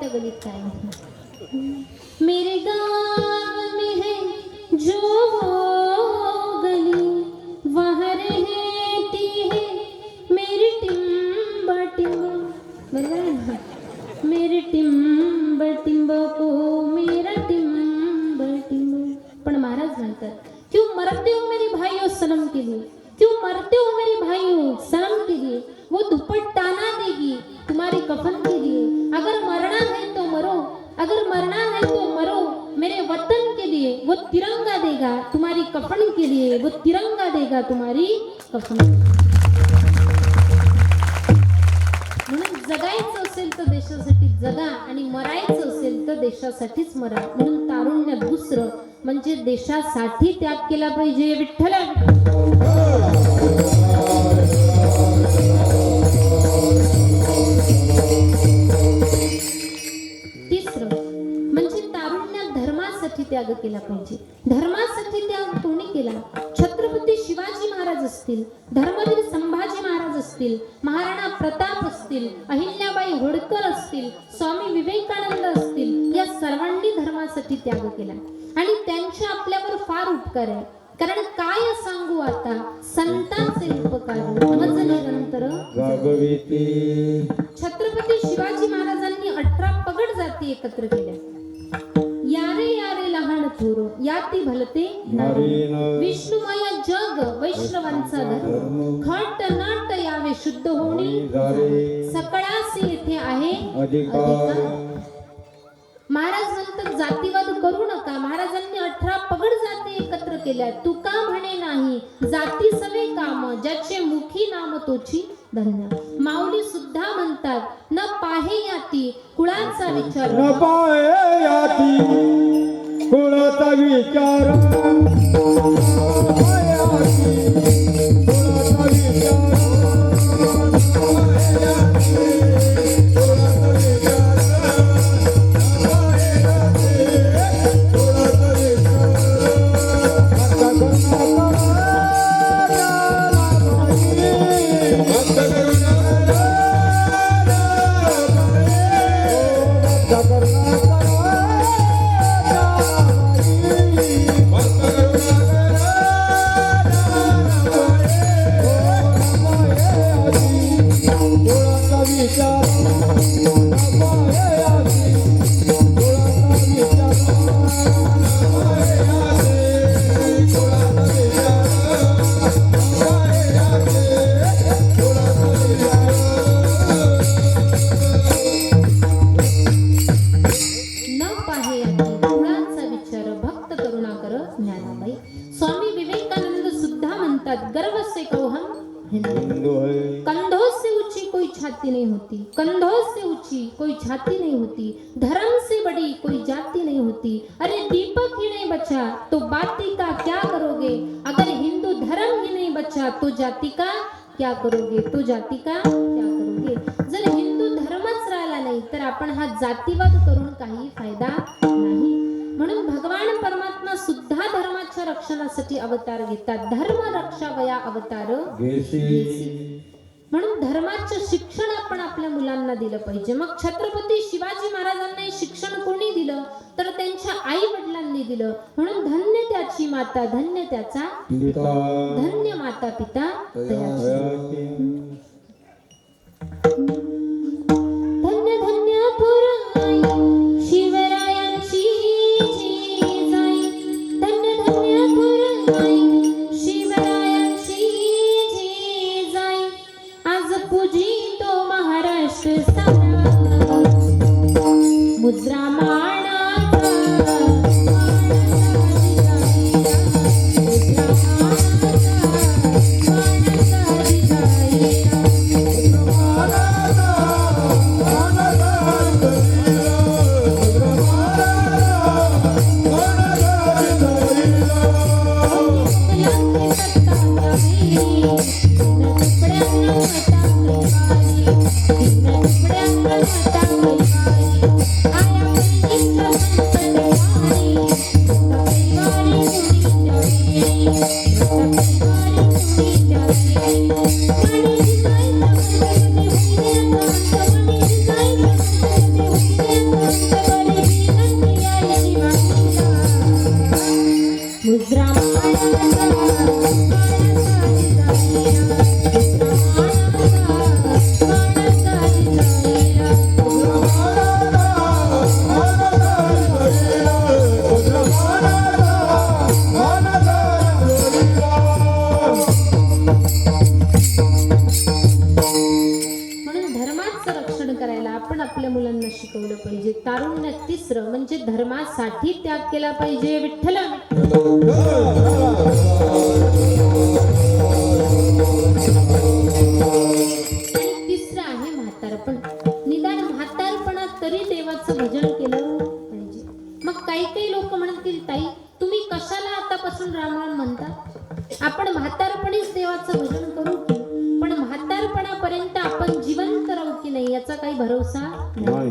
त्या गलीत काय? मेरे गाँव में है जो गली वहाँ रहती है मेरी टिम्बा टिम्बा बरोबर आहे ना। मेरे टिम्ब टिम्ब को मेरा टिम्ब टिम्ब पण महाराज म्हणतात क्यों मरते हो मेरे भाइयों सनम के लिए? क्यों मरते हो मेरे भाइयों सनम के लिए? वो दुपट्टा कफन वो तिरंगा देगा तुम्हारी कफन म्हणून जगायचं असेल तर देशासाठी जगा आणि मरायचं असेल तर देशासाठीच मरा म्हणून तारुण्य दुसरं म्हणजे देशासाठी त्याग केला पाहिजे विठ्ठल तिसरं म्हणजे तारुण्यात धर्मासाठी त्याग केला पाहिजे धर्मा त्याग कोणी केला? छत्रपती शिवाजी महाराज असतील धर्मवीर संभाजी महाराज असतील महाराणा प्रताप असतील अहिल्याबाई होळकर असतील स्वामी विवेकानंद असतील या सर्वांनी धर्मासाठी त्याग केला. आणि त्यांचे आपल्यावर फार उपकार आहे. कारण काय सांगू आता? संतांचे उपकार. मज निरंतर छत्रपती शिवाजी महाराजांनी अठरा पगड जाती एकत्र केल्या. याती भलते विष्णुमय जग वैष्णवांचा धर्म। खट नाट यावे शुद्ध होणी। सकळासी येथे आहे। अधिकार। महाराज म्हणतात जातीवाद करू नका। महाराजांनी अठरा पगड जाती एकत्र केल्या। तुका म्हणे नाही। जाती सवे काम। ज्याचे मुखी नाम तोची धन्य। माऊली सुद्धा म्हणतात न पाहे याती कुळाचा विचार न पाये याती। कुळाचा विचार? गर्व से कहो हम कंधों से ऊंची कोई छाती नहीं होती। कंधों से ऊंची कोई छाती नहीं होती। धर्म से बड़ी कोई जाति नहीं होती। अरे दीपक ही नहीं बचा तो बाती का क्या करोगे? अगर हिंदू धर्म ही नहीं बचा तो जाति का क्या करोगे? तो जाति का क्या करोगे? जर हिंदू धर्मच राहिला नाही तर आपण हा जातीवाद करून काही फायदा नाही. म्हणून भगवान परमात्मा सुद्धा धर्माच्या रक्षणासाठी अवतार घेतात. धर्म रक्षा वया अवतार. म्हणून धर्माचं शिक्षण आपण आपल्या मुलांना दिलं पाहिजे. मग छत्रपती शिवाजी महाराजांना हे शिक्षण कोणी दिलं? तर त्यांच्या आई वडिलांनी दिलं. म्हणून धन्य त्याची माता धन्य त्याचा धन्य माता पिता पूजी तो महाराष्ट्र सारा मुद्रा मानाचा रामायणाचा म्हणून आपण आपल्या मुलांना शिकवलं पाहिजे. तारुण्यात तिसरं म्हणजे धर्मासाठी त्याग केला पाहिजे. विठ्ठल! आणि तिसरं आहे म्हातारपण. निदान म्हातारपणात तरी देवाचं भजन केलं. पाहिजे मग काही काही लोक म्हणतील ताई तुम्ही कशाला आतापासून रामराम म्हणता? आपण म्हातारपणीच देवाचं भजन करू पण म्हातारपणापर्यंत आपण काही भरोसा? नाही नाही.